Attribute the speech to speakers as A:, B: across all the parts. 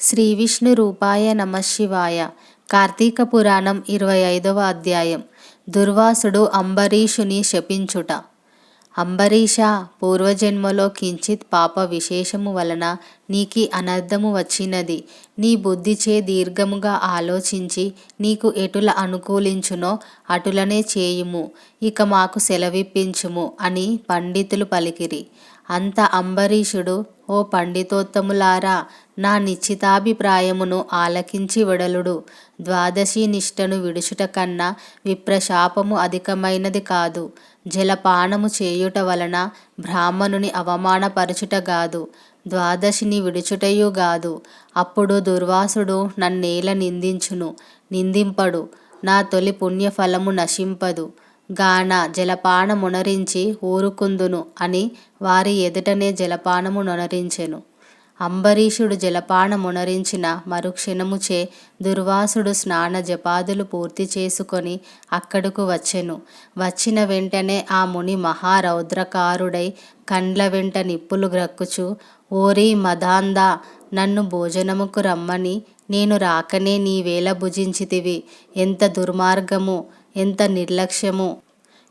A: శ్రీ విష్ణు రూపాయ నమశివాయ కార్తీక పురాణం ఇరవై ఐదవ అధ్యాయం. దుర్వాసుడు అంబరీషుని శపించుట. అంబరీష పూర్వజన్మలో కించిత్ పాప విశేషము వలన నీకి అనర్థము వచ్చినది. నీ బుద్ధిచే దీర్ఘముగా ఆలోచించి నీకు ఎటుల అనుకూలించునో అటులనే చేయుము. ఇక మాకు సెలవిప్పించుము అని పండితులు పలికిరి. అంత అంబరీషుడు ఓ పండితోత్తములారా నా నిశ్చితాభిప్రాయమును ఆలకించి విడలుడు. ద్వాదశి నిష్టను విడుచుట కన్నా విప్రశాపము అధికమైనది కాదు. జలపానము చేయుట వలన బ్రాహ్మణుని అవమానపరచుట కాదు ద్వాదశిని విడుచుటయు గాదు. అప్పుడు దుర్వాసుడు నన్నేల నిందించును నిందింపడు. నా తొలి పుణ్యఫలము నశింపదు. గాన జలపానమునరించి ఊరుకుందును అని వారి ఎదుటనే జలపానము నొనరించెను. అంబరీషుడు జలపానమునరించిన మరుక్షణముచే దుర్వాసుడు స్నాన జపాదులు పూర్తి చేసుకొని అక్కడకు వచ్చెను. వచ్చిన వెంటనే ఆ ముని మహారౌద్రకారుడై కండ్ల వెంట నిప్పులు గ్రక్కుచు ఓరి మదాంద నన్ను భోజనముకు రమ్మని నేను రాకనే నీవేళ భుజించితివి. ఎంత దుర్మార్గము ఎంత నిర్లక్ష్యము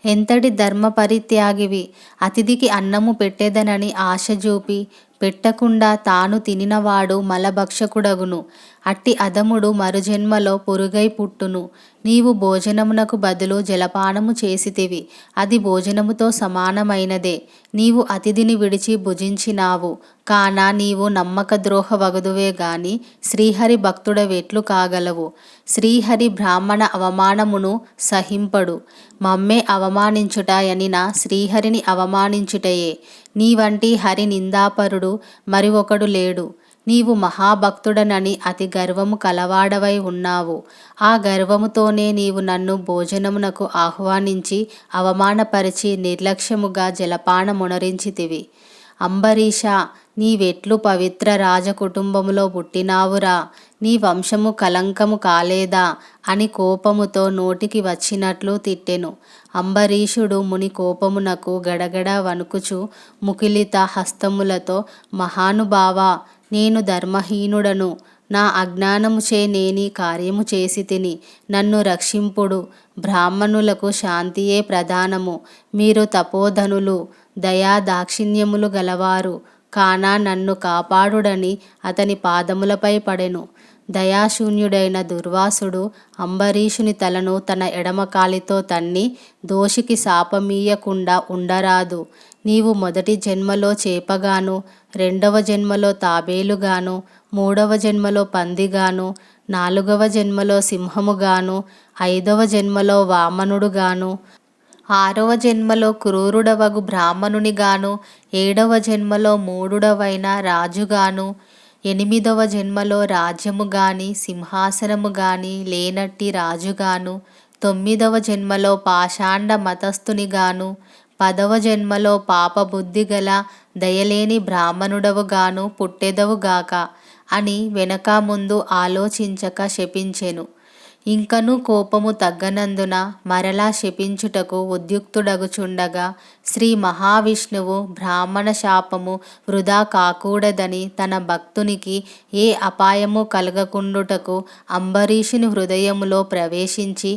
A: ఎంతటి ధర్మ పరిత్యాగివి అతిథికి అన్నము పెట్టేదనని ఆశ చూపి పెట్టకుండా తాను తినినవాడు మలభక్షకుడగును. అట్టి అదముడు మరుజన్మలో పురుగై పుట్టును. నీవు భోజనమునకు బదులు జలపానము చేసితివి. అది భోజనముతో సమానమైనదే. నీవు అతిథిని విడిచి భుజించినావు. కాన నీవు నమ్మక ద్రోహ వగదువే గాని శ్రీహరి భక్తుడవెట్లు కాగలవు. శ్రీహరి బ్రాహ్మణ అవమానమును సహింపడు. మమ్మే అవమానించుట అనిన శ్రీహరిని అవమానించుటయే. నీ వంటి హరి నిందాపరుడు మరి ఒకడు లేడు. నీవు మహాభక్తుడనని అతి గర్వము కలవాడవై ఉన్నావు. ఆ గర్వముతోనే నీవు నన్ను భోజనమునకు ఆహ్వానించి అవమానపరిచి నిర్లక్ష్యముగా జలపానమునరించితివి. అంబరీష నీవెట్లు పవిత్ర రాజకుటుంబములో పుట్టినావురా. నీ వంశము కలంకము కాలేదా? అని కోపముతో నోటికి వచ్చినట్లు తిట్టెను. అంబరీషుడు ముని కోపమునకు గడగడ వణుకుచు ముకిలిత హస్తములతో మహానుభావ నేను ధర్మహీనుడను. నా అజ్ఞానముచే నేని కార్యము చేసి తిని నన్ను రక్షింపుడు. బ్రాహ్మణులకు శాంతియే ప్రధానము. మీరు తపోధనులు దయా దాక్షిణ్యములు గలవారు. కానా నన్ను కాపాడుడని అతని పాదములపై పడెను. దయాశూన్యుడైన దుర్వాసుడు అంబరీషుని తలను తన ఎడమకాలితో తన్ని దోషికి శాపమీయకుండా ఉండరాదు. నీవు మొదటి జన్మలో చేపగాను రెండవ జన్మలో తాబేలుగాను మూడవ జన్మలో పందిగాను నాలుగవ జన్మలో సింహముగాను ఐదవ జన్మలో వామనుడుగాను ఆరవ జన్మలో క్రూరుడవగు బ్రాహ్మణునిగాను ఏడవ జన్మలో మూడుడవైన రాజుగాను ఎనిమిదవ జన్మలో రాజ్యము గాని సింహాసనము గాని లేనట్టి రాజుగాను తొమ్మిదవ జన్మలో పాషాండ మతస్థునిగాను పదవ జన్మలో పాపబుద్ధి గల దయలేని బ్రాహ్మణుడవుగాను పుట్టెదవుగాక అని వెనక ముందు ఆలోచించక శపించెను. ఇంకను కోపము తగ్గనందున మరలా శపించుటకు ఉద్యుక్తుడగుచుండగా శ్రీ మహావిష్ణువు బ్రాహ్మణ శాపము వృధా కాకూడదని తన భక్తునికి ఏ అపాయము కలగకుండుటకు అంబరీషుని హృదయములో ప్రవేశించి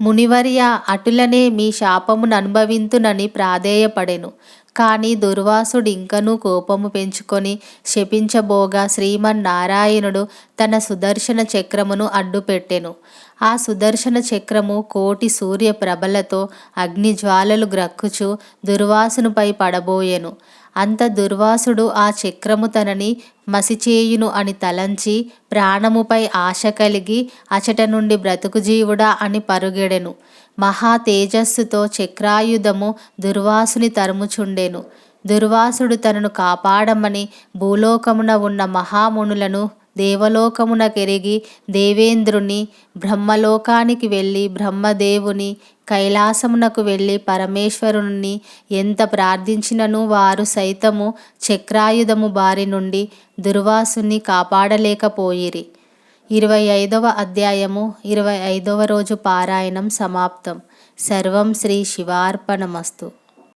A: మునివర్య అటులనే మీ శాపమును అనుభవింతునని ప్రాధేయపడెను. కానీ దుర్వాసుడు ఇంకనూ కోపము పెంచుకొని శపించబోగా శ్రీమన్నారాయణుడు తన సుదర్శన చక్రమును అడ్డుపెట్టెను. ఆ సుదర్శన చక్రము కోటి సూర్య ప్రభలతో అగ్నిజ్వాలలు గ్రక్కుచు దుర్వాసునుపై పడబోయెను. అంత దుర్వాసుడు ఆ చక్రము తనని మసిచేయును అని తలంచి ప్రాణముపై ఆశ కలిగి అచట నుండి బ్రతుకు జీవుడా అని పరుగెడెను. మహా తేజస్సుతో చక్రాయుధము దుర్వాసుని తరుముచుండెను. దుర్వాసుడు తనను కాపాడమని భూలోకమున ఉన్న మహామునులను దేవలోకమునకెరిగి దేవేంద్రుని బ్రహ్మలోకానికి వెళ్ళి బ్రహ్మదేవుని కైలాసమునకు వెళ్ళి పరమేశ్వరుని ఎంత ప్రార్థించినను వారు సైతము చక్రాయుధము బారి నుండి దుర్వాసుని కాపాడలేకపోయిరి. ఇరవై ఐదవ అధ్యాయము ఇరవై ఐదవ రోజు పారాయణం సమాప్తం. సర్వం శ్రీ శివార్పణమస్తు.